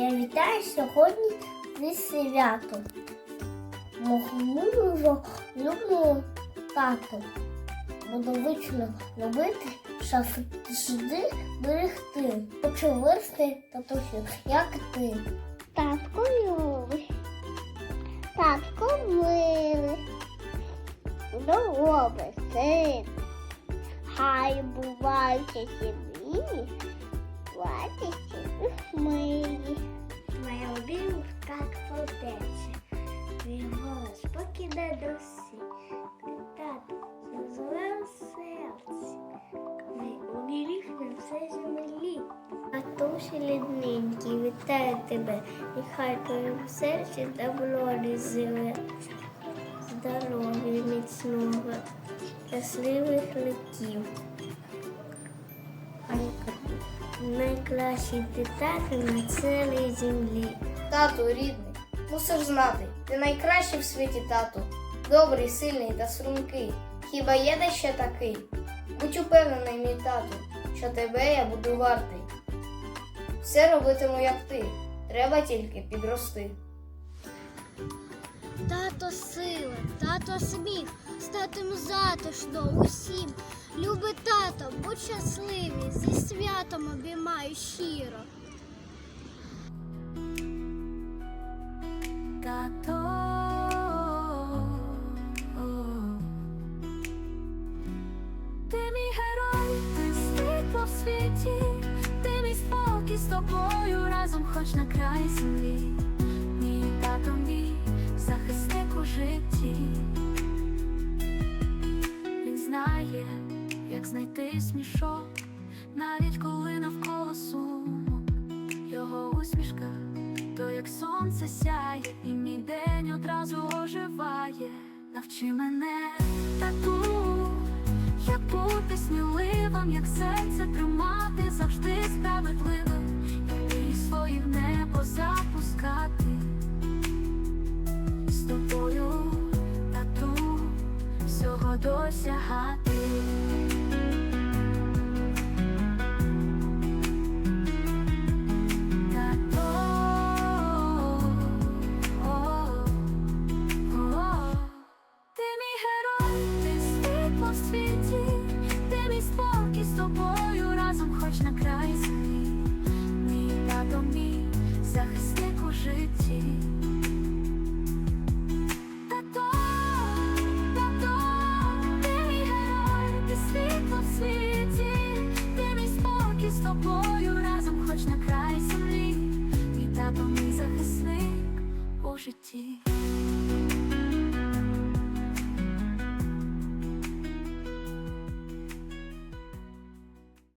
Я вітаю сьогодні зі святом. Мого любого тату. Буду вічно любити, завжди берегти. Хочу вирости татусю, як ти. Татко любий, татко милий, добрий син. Хай бувають сім'ї, платяться милі. Сердече, твій голос покине досі. Тату, зазовем серці, ми оберіг на все землі. Татусі рідненький, вітаю тебе, нехай твоєму серці добро не живе. Здоров'я міцного, щасливих років. Найкращий ти тато на цілій землі. Тату, рідний, мусиш знати, ти найкращий в світі тату, добрий, сильний та стрункий. Хіба є де ще такий? Будь упевнений, мій тату, що тебе я буду вартий. Все робитиму, як ти, треба тільки підрости. Тато сила, тато сміх, статим затишно усім. Любий тато, будь щасливий, зі святом обіймаю щиро. Тато, ти мій герой, ти світло в світі, ти мій спокій з тобою разом, хоч на край землі. Мій тато мій захисник у житті. Він знає, як знайти смішок, навіть коли як сонце сяє, і мій день одразу оживає. Навчи мене, тату, як бути сміливим, як серце тримати, завжди справедливим, і свої в небо запускати. З тобою, тату, всього досягати. Тобою разом, хоч на край землі. Мій тато мій захисник у житті.